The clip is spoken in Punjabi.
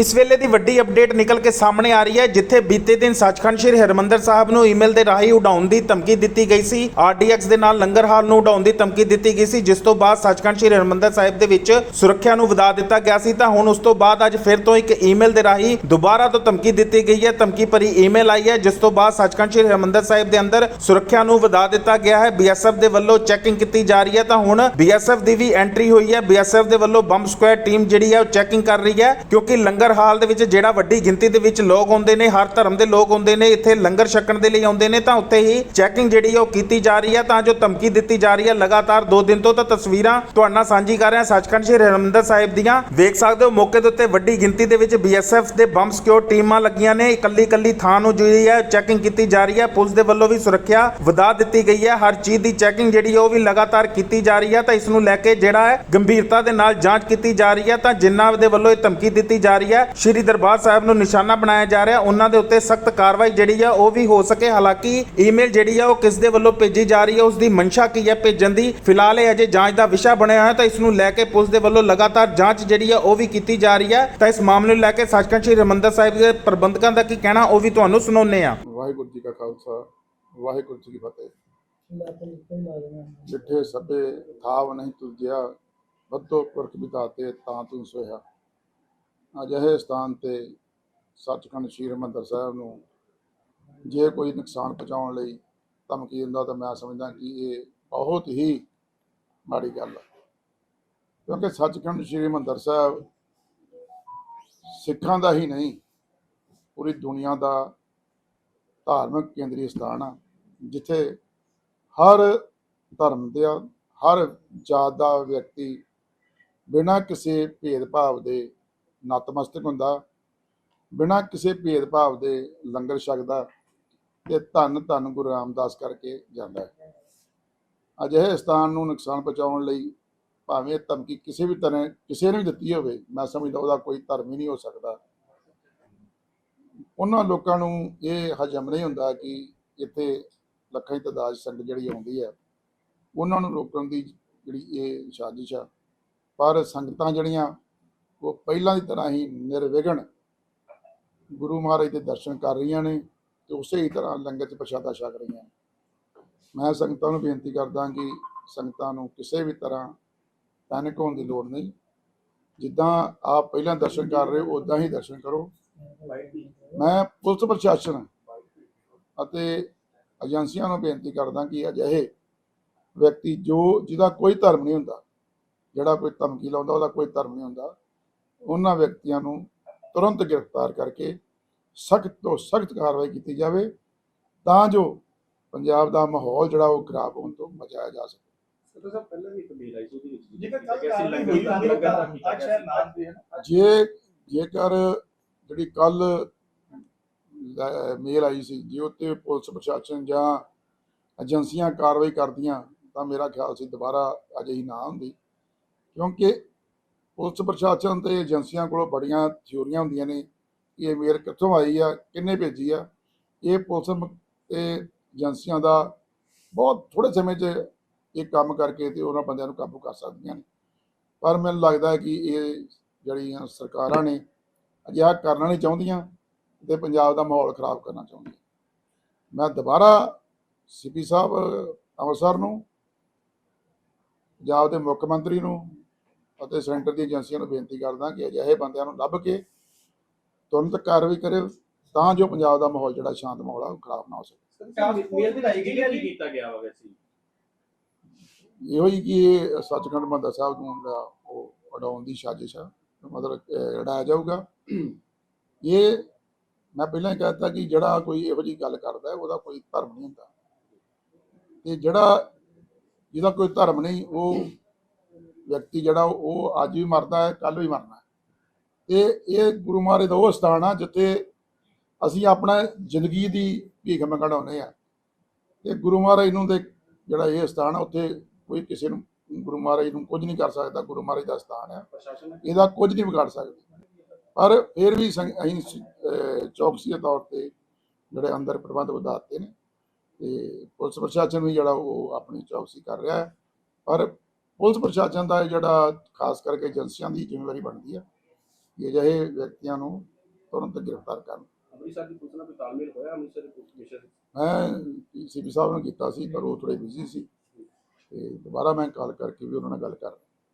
ਇਸ ਵੇਲੇ ਦੀ ਵੱਡੀ ਅਪਡੇਟ ਨਿਕਲ ਕੇ ਸਾਹਮਣੇ ਆ ਰਹੀ ਹੈ, ਜਿੱਥੇ ਬੀਤੇ ਦਿਨ ਸੱਚਖੰਡ ਸ੍ਰੀ ਹਰਿਮੰਦਰ ਸਾਹਿਬ ਨੂੰ ਈਮੇਲ ਦੇ ਰਾਹੀਂ ਉਡਾਉਣ ਦੀ ਧਮਕੀ ਦਿੱਤੀ ਗਈ ਸੀ। ਆਰਡੀਐਕਸ ਦੇ ਨਾਲ ਲੰਗਰ ਹਾਲ ਨੂੰ ਉਡਾਉਣ ਦੀ ਧਮਕੀ ਦਿੱਤੀ ਗਈ ਸੀ, ਜਿਸ ਤੋਂ ਬਾਅਦ ਸੱਚਖੰਡ ਸ੍ਰੀ ਹਰਿਮੰਦਰ ਸਾਹਿਬ ਦੇ ਵਿੱਚ ਸੁਰੱਖਿਆ ਨੂੰ ਵਧਾ ਦਿੱਤਾ ਗਿਆ ਸੀ। ਤਾਂ ਹੁਣ ਉਸ ਤੋਂ ਬਾਅਦ ਅੱਜ ਫਿਰ ਤੋਂ ਇੱਕ ਈਮੇਲ ਦੇ ਰਾਹੀਂ ਦੁਬਾਰਾ ਤੋਂ ਧਮਕੀ ਦਿੱਤੀ ਗਈ ਹੈ। ਧਮਕੀ ਭਰੀ ਈਮੇਲ ਆਈ ਹੈ, ਜਿਸ ਤੋਂ ਬਾਅਦ ਸੱਚਖੰਡ ਸ੍ਰੀ ਹਰਿਮੰਦਰ ਸਾਹਿਬ ਦੇ ਅੰਦਰ ਸੁਰੱਖਿਆ ਨੂੰ ਵਧਾ ਦਿੱਤਾ ਗਿਆ ਹੈ। ਬੀਐਸਐਫ ਦੇ ਵੱਲੋਂ ਚੈਕਿੰਗ ਕੀਤੀ ਜਾ ਰਹੀ ਹੈ। ਤਾਂ ਹੁਣ ਬੀਐਸਐਫ ਦੀ ਵੀ ਐਂਟਰੀ ਹੋਈ ਹੈ। ਬੀਐਸਐਫ ਦੇ ਵੱਲੋਂ ਬੰਬ ਸਕੁਐਡ ਟੀਮ ਜਿਹੜੀ ਹੈ ਉਹ ਚੈਕਿੰਗ ਕਰ ਰਹੀ ਹੈ, ਕਿਉਂਕਿ ਲੰਗਰ ਹਾਲ ਦੇ ਵਿੱਚ ਜਿਹੜਾ ਵੱਡੀ ਗਿਣਤੀ ਦੇ ਵਿੱਚ ਲੋਕ ਆਉਂਦੇ ਨੇ, ਹਰ ਧਰਮ ਦੇ ਲੋਕ ਆਉਂਦੇ ਨੇ, ਇੱਥੇ ਲੰਗਰ ਛਕਣ ਦੇ ਲਈ ਆਉਂਦੇ ਨੇ, ਤਾਂ ਉੱਥੇ ਹੀ ਚੈਕਿੰਗ ਜਿਹੜੀ ਉਹ ਕੀਤੀ ਜਾ ਰਹੀ ਹੈ ਤਾਂ ਜੋ ਧਮਕੀ ਦਿੱਤੀ ਜਾ ਰਹੀ ਹੈ ਲਗਾਤਾਰ 2 ਦਿਨ ਤੋਂ ਤਾਂ ਤਸਵੀਰਾਂ ਤੁਹਾਡੇ ਨਾਲ ਸਾਂਝੀ ਕਰ ਰਿਹਾ, ਸੱਚਖੰਡ ਸ੍ਰੀ ਹਰਿਮੰਦਰ ਸਾਹਿਬ ਦੀਆਂ। ਵੇਖ ਸਕਦੇ ਹੋ, ਮੌਕੇ ਦੇ ਉੱਤੇ ਵੱਡੀ ਗਿਣਤੀ ਦੇ ਵਿੱਚ ਬੀਐਸਐਫ ਦੇ ਬੰਬ ਸਿਕਿਉਰ ਟੀਮਾਂ ਲੱਗੀਆਂ ਨੇ ਇਕੱਲੀ ਇਕੱਲੀ ਥਾਂ ਨੂੰ ਜਿਹੜੀ ਹੈ ਚੈਕਿੰਗ ਕੀਤੀ ਜਾ ਰਹੀ ਹੈ ਪੁਲਿਸ ਦੇ ਵੱਲੋਂ ਵੀ ਸੁਰੱਖਿਆ ਵਧਾ ਦਿੱਤੀ ਗਈ ਹੈ ਹਰ ਚੀਜ਼ ਦੀ ਚੈਕਿੰਗ ਜਿਹੜੀ ਉਹ ਵੀ ਲਗਾਤਾਰ ਕੀਤੀ ਜਾ ਰਹੀ ਹੈ ਤਾਂ ਇਸ ਨੂੰ ਲੈ ਕੇ ਜਿਹੜਾ ਹੈ ਗੰਭੀਰਤਾ ਦੇ ਨਾਲ ਜਾਂਚ ਕੀਤੀ ਜਾ ਰਹੀ ਹੈ ਤਾਂ ਜਿਨ੍ਹਾਂ ਦੇ ਵੱਲੋਂ ਇਹ ਧਮਕੀ ਦਿੱਤੀ ਜਾ ਰਹੀ ਹੈ ਸ਼੍ਰੀ ਦਰਬਾਰ ਸਾਹਿਬ ਨੂੰ ਨਿਸ਼ਾਨਾ ਬਣਾਇਆ ਜਾ ਰਿਹਾ। ਉਹਨਾਂ ਦੇ ਉੱਤੇ ਸਖਤ ਕਾਰਵਾਈ ਜਿਹੜੀ ਹੈ ਉਹ ਵੀ ਹੋ ਸਕੇ। ਹਾਲਾਂਕਿ ਈਮੇਲ ਜਿਹੜੀ ਹੈ ਉਹ ਕਿਸ ਦੇ ਵੱਲੋਂ ਭੇਜੀ ਜਾ ਰਹੀ ਹੈ ਉਸ ਦੀ ਮਨਸ਼ਾ ਕੀ ਹੈ ਭੇਜਣ ਦੀ ਫਿਲਹਾਲ ਇਹ ਅਜੇ ਜਾਂਚ ਦਾ ਵਿਸ਼ਾ ਬਣਿਆ ਹੋਇਆ ਤਾਂ ਇਸ ਨੂੰ ਲੈ ਕੇ ਪੁਲਿਸ ਦੇ ਵੱਲੋਂ ਲਗਾਤਾਰ ਜਾਂਚ ਜਿਹੜੀ ਹੈ ਉਹ ਵੀ ਕੀਤੀ ਜਾ ਰਹੀ ਹੈ ਤਾਂ ਇਸ ਮਾਮਲੇ ਨੂੰ ਲੈ ਕੇ ਸੱਚਖੰਡ ਸ੍ਰੀ ਹਰਿਮੰਦਰ ਸਾਹਿਬ ਦੇ ਪ੍ਰਬੰਧਕਾਂ ਦਾ ਕੀ ਕਹਿਣਾ, ਉਹ ਵੀ ਤੁਹਾਨੂੰ ਸੁਣਾਉਂਦੇ ਆ। ਵਾਹਿਗੁਰੂ ਜੀ ਕਾ ਖਾਲਸਾ, ਵਾਹਿਗੁਰੂ ਜੀ ਕੀ ਫਤਿਹ। ਜਿੱਠੇ ਸਭੇ ਥਾਵ ਨਹੀਂ ਤੁਜਿਆ ਬੱਦੋ ਪੁਰਖ ਬਿਤਾਤੇ ਤਾਂ ਤੂੰ ਸੋਇਆ ਅਜਿਹੇ ਸਥਾਨ ਤੇ ਸੱਚਖੰਡ ਸ੍ਰੀ ਹਰਿਮੰਦਰ ਸਾਹਿਬ ਨੂੰ ਜੇ ਕੋਈ ਨੁਕਸਾਨ ਪਹੁੰਚਾਉਣ ਲਈ ਧਮਕੀ ਦਿੰਦਾ ਤਾਂ ਮੈਂ ਸਮਝਦਾ ਕਿ ਇਹ ਬਹੁਤ ਹੀ ਮਾੜੀ ਗੱਲ ਹੈ ਕਿਉਂਕਿ ਸੱਚਖੰਡ ਸ੍ਰੀ ਹਰਿਮੰਦਰ ਸਾਹਿਬ ਸਿੱਖਾਂ ਦਾ ਹੀ ਨਹੀਂ, ਪੂਰੀ ਦੁਨੀਆ ਦਾ ਧਾਰਮਿਕ ਕੇਂਦਰੀ ਸਥਾਨ ਆ, ਜਿੱਥੇ ਹਰ ਧਰਮ ਦੇ ਹਰ ਜਾਤ ਦਾ ਵਿਅਕਤੀ ਬਿਨਾਂ ਕਿਸੇ ਭੇਦਭਾਵ ਦੇ ਨਤਮਸਤਕ ਹੁੰਦਾ। ਬਿਨਾਂ ਕਿਸੇ ਭੇਦਭਾਵ ਦੇ ਲੰਗਰ ਛਕਦਾ ਤੇ ਧੰਨ ਧੰਨ ਗੁਰੂ ਰਾਮਦਾਸ ਕਰਕੇ ਜਾਂਦਾ ਹੈ। ਅਜਿਹੇ ਸਥਾਨ ਨੂੰ ਨੁਕਸਾਨ ਪਹੁੰਚਾਉਣ ਲਈ ਭਾਵੇਂ ਇਹ ਧਮਕੀ ਕਿਸੇ ਵੀ ਤਰ੍ਹਾਂ ਕਿਸੇ ਨੇ ਵੀ ਦਿੱਤੀ ਹੋਵੇ, ਮੈਂ ਸਮਝਦਾ ਉਹਦਾ ਕੋਈ ਧਰਮ ਹੀ ਨਹੀਂ ਹੋ ਸਕਦਾ। ਉਹਨਾਂ ਲੋਕਾਂ ਨੂੰ ਇਹ ਹਜਮ ਨਹੀਂ ਹੁੰਦਾ ਕਿ ਇੱਥੇ ਲੱਖਾਂ ਦੀ ਤਾਦਾਦ ਸੰਗਤ ਜਿਹੜੀ ਆਉਂਦੀ ਹੈ, ਉਹਨਾਂ ਨੂੰ ਰੋਕਣ ਦੀ ਜਿਹੜੀ ਇਹ ਸਾਜ਼ਿਸ਼ ਆ। ਪਰ ਸੰਗਤਾਂ ਜਿਹੜੀਆਂ ਉਹ ਪਹਿਲਾਂ ਦੀ ਤਰ੍ਹਾਂ ਹੀ ਨਿਰਵਿਘਨ ਗੁਰੂ ਮਹਾਰਾਜ ਦੇ ਦਰਸ਼ਨ ਕਰ ਰਹੀਆਂ ਨੇ ਤੇ ਉਸੇ ਹੀ ਤਰ੍ਹਾਂ ਲੰਗਰ 'ਚ ਪ੍ਰਸ਼ਾਦਾ ਛਕ ਰਹੀਆਂ ਨੇ। ਮੈਂ ਸੰਗਤਾਂ ਨੂੰ ਬੇਨਤੀ ਕਰਦਾ ਕਿ ਸੰਗਤਾਂ ਨੂੰ ਕਿਸੇ ਵੀ ਤਰ੍ਹਾਂ ਪੈਨਿਕ ਹੋਣ ਦੀ ਲੋੜ ਨਹੀਂ। ਜਿੱਦਾਂ ਆਪ ਪਹਿਲਾਂ ਦਰਸ਼ਨ ਕਰ ਰਹੇ ਹੋ ਉਦਾਂ ਹੀ ਦਰਸ਼ਨ ਕਰੋ। ਮੈਂ ਪੁਲਿਸ ਪ੍ਰਸ਼ਾਸਨ ਅਤੇ ਏਜੰਸੀਆਂ ਨੂੰ ਬੇਨਤੀ ਕਰਦਾ ਕਿ ਅਜਿਹੇ ਵਿਅਕਤੀ ਜੋ ਜਿਹਦਾ ਕੋਈ ਧਰਮ ਨਹੀਂ ਹੁੰਦਾ, ਜਿਹੜਾ ਕੋਈ ਧਮਕੀ ਲਾਉਂਦਾ, ਉਹਦਾ ਕੋਈ ਧਰਮ ਨਹੀਂ ਹੁੰਦਾ ਉਹਨਾਂ ਵਿਅਕਤੀਆਂ ਨੂੰ ਤੁਰੰਤ ਗ੍ਰਿਫਤਾਰ ਕਰਕੇ ਸਖਤ ਤੋਂ ਸਖਤ ਕਾਰਵਾਈ ਕੀਤੀ ਜਾਵੇ ਤਾਂ ਜੋ ਪੰਜਾਬ ਦਾ ਮਾਹੌਲ ਜਿਹੜਾ ਉਹ ਖਰਾਬ ਹੋਣ ਤੋਂ ਬਚਾਇਆ ਜਾ ਸਕੇ। ਜੇ ਜੇਕਰ ਜਿਹੜੀ ਕੱਲ ਮੇਲ ਆਈ ਸੀ ਜੇ ਉੱਤੇ ਪੁਲਿਸ ਪ੍ਰਸ਼ਾਸਨ ਜਾਂ ਏਜੰਸੀਆਂ ਕਾਰਵਾਈ ਕਰਦੀਆਂ ਤਾਂ ਮੇਰਾ ਖਿਆਲ ਸੀ ਦੁਬਾਰਾ ਅਜਿਹੀ ਨਾ ਹੁੰਦੀ ਕਿਉਂਕਿ ਪੁਲਿਸ ਪ੍ਰਸ਼ਾਸਨ ਤੇ ਏਜੰਸੀਆਂ ਕੋਲੋਂ ਬੜੀਆਂ ਥਿਊਰੀਆਂ ਹੁੰਦੀਆਂ ਨੇ। ਕਿ ਇਹ ਮੇਲ ਕਿੱਥੋਂ ਆਈ ਆ? ਕਿੰਨੇ ਭੇਜੀ ਆ? ਇਹ ਪੁਲਿਸ ਮ- ਤੇ ਏਜੰਸੀਆਂ ਦਾ ਬਹੁਤ ਥੋੜੇ ਸਮੇਂ 'ਚ ਇਹ ਕੰਮ ਕਰਕੇ ਤੇ ਉਹਨਾਂ ਬੰਦਿਆਂ ਨੂੰ ਕਾਬੂ ਕਰ ਸਕਦੀਆਂ ਨੇ। ਪਰ ਮੈਨੂੰ ਲੱਗਦਾ ਕਿ ਇਹ ਜਿਹੜੀਆਂ ਸਰਕਾਰਾਂ ਨੇ ਅਜਿਹਾ ਕਰਨਾ ਨਹੀਂ ਚਾਹੁੰਦੀਆਂ ਤੇ ਪੰਜਾਬ ਦਾ ਮਾਹੌਲ ਖਰਾਬ ਕਰਨਾ ਚਾਹੁੰਦੀਆਂ। ਮੈਂ ਦੁਬਾਰਾ ਸੀਪੀ ਸਾਹਿਬ ਅੰਮ੍ਰਿਤਸਰ ਨੂੰ, ਪੰਜਾਬ ਦੇ ਮੁੱਖ ਮੰਤਰੀ ਨੂੰ ਅਤੇ ਸੈਂਟਰ ਦੀ ਏਜੰਸੀਆਂ ਨੂੰ ਬੇਨਤੀ ਕਰਦਾ ਕਿ ਅਜਿਹੇ ਬੰਦਿਆਂ ਨੂੰ ਲੱਭ ਕੇ ਤੁਰੰਤ ਕਾਰਵਾਈ ਕਰੇ ਤਾਂ ਜੋ ਪੰਜਾਬ ਦਾ ਮਾਹੌਲ ਜਿਹੜਾ ਸ਼ਾਂਤ ਮਾਹੌਲ ਆ ਉਹ ਖਰਾਬ ਨਾ ਹੋ ਸਕੇ। ਮੇਲ ਦੇ ਕੀ ਕੀਤਾ ਗਿਆ ਵਾ ਵੈਸੇ। ਇਹੋ ਹੀ ਕਿ ਇਹ ਸੱਚਖੰਡ ਮੰਦਰ ਸਾਹਿਬ ਨੂੰ ਜਿਹੜਾ ਉਹ ਉਡਾਉਣ ਦੀ ਸਾਜ਼ਿਸ਼ ਆ ਮਤਲਬ ਅਹ, ਉਡਾਇਆ ਜਾਊਗਾ। ਇਹ ਮੈਂ ਪਹਿਲਾਂ ਹੀ ਕਹਿ ਦਿੱਤਾ ਕਿ ਜਿਹੜਾ ਕੋਈ ਇਹੋ ਜੀ ਗੱਲ ਕਰਦਾ ਉਹਦਾ ਕੋਈ ਧਰਮ ਨਹੀਂ ਹੁੰਦਾ। ਤੇ ਜਿਹੜਾ ਜਿਹਦਾ ਕੋਈ ਧਰਮ ਨਹੀਂ ਉਹ ਵਿਅਕਤੀ ਜਿਹੜਾ ਉਹ ਅੱਜ ਵੀ ਮਰਦਾ ਹੈ ਕੱਲ ਵੀ ਮਰਨਾ ਹੈ। ਤੇ ਇਹ ਗੁਰੂ ਮਹਾਰਾਜ ਦਾ ਉਹ ਸਥਾਨ ਆ ਜਿੱਥੇ ਅਸੀਂ ਆਪਣਾ ਜ਼ਿੰਦਗੀ ਦੀ ਭੀਖ ਮੰਗਾਉਂਦੇ ਆ ਤੇ ਗੁਰੂ ਮਹਾਰਾਜ ਨੂੰ ਦੇ ਜਿਹੜਾ ਇਹ ਸਥਾਨ ਆ, ਉੱਥੇ ਕੋਈ ਕਿਸੇ ਨੂੰ, ਗੁਰੂ ਮਹਾਰਾਜ ਨੂੰ ਕੁਝ ਨਹੀਂ ਕਰ ਸਕਦਾ, ਗੁਰੂ ਮਹਾਰਾਜ ਦਾ ਸਥਾਨ ਆ। ਇਹਦਾ ਕੁਝ ਨਹੀਂ ਵਿਗਾੜ ਸਕਦੇ। ਪਰ ਫਿਰ ਵੀ ਸੰਗ- ਅਸੀਂ ਚੌਕਸੀ ਦੇ ਤੌਰ ਤੇ ਜਿਹੜੇ ਅੰਦਰ ਪ੍ਰਬੰਧ ਵਧਾਤੇ ਨੇ ਤੇ ਪੁਲਿਸ ਪ੍ਰਸ਼ਾਸਨ ਵੀ ਜਿਹੜਾ ਉਹ ਆਪਣੀ ਚੌਕਸੀ ਕਰ ਰਿਹਾ ਹੈ। ਪਰ ਪੁਲਿਸ ਪ੍ਰਸ਼ਾਸਨ ਦਾ ਜਿਹੜਾ ਖਾਸ ਕਰਕੇ ਏਜੰਸੀਆਂ ਦੀ ਜ਼ਿੰਮੇਵਾਰੀ ਬਣਦੀ ਹੈ ਕਿ ਅਜਿਹੇ ਵਿਅਕਤੀਆਂ ਨੂੰ ਤੁਰੰਤ ਗ੍ਰਿਫਤਾਰ ਕਰਨ। ਅੰਮ੍ਰਿਤਸਰ ਦੀ ਪੁਲਿਸ ਨਾਲ ਕੋਈ ਤਾਲਮੇਲ ਹੋਇਆ? ਅੰਮ੍ਰਿਤਸਰ ਦੀ ਪੁਲਿਸ ਕਮਿਸ਼ਨ ਮੈਂ ਸੀਪੀ ਸਾਹਿਬ ਨੂੰ ਕੀਤਾ ਸੀ ਪਰ ਉਹ ਥੋੜੇ ਬਿਜ਼ੀ ਸੀ। ਤੇ ਦੁਬਾਰਾ ਮੈਂ ਕਾਲ ਕਰਕੇ ਵੀ ਉਹਨਾਂ ਨਾਲ ਗੱਲ ਕਰ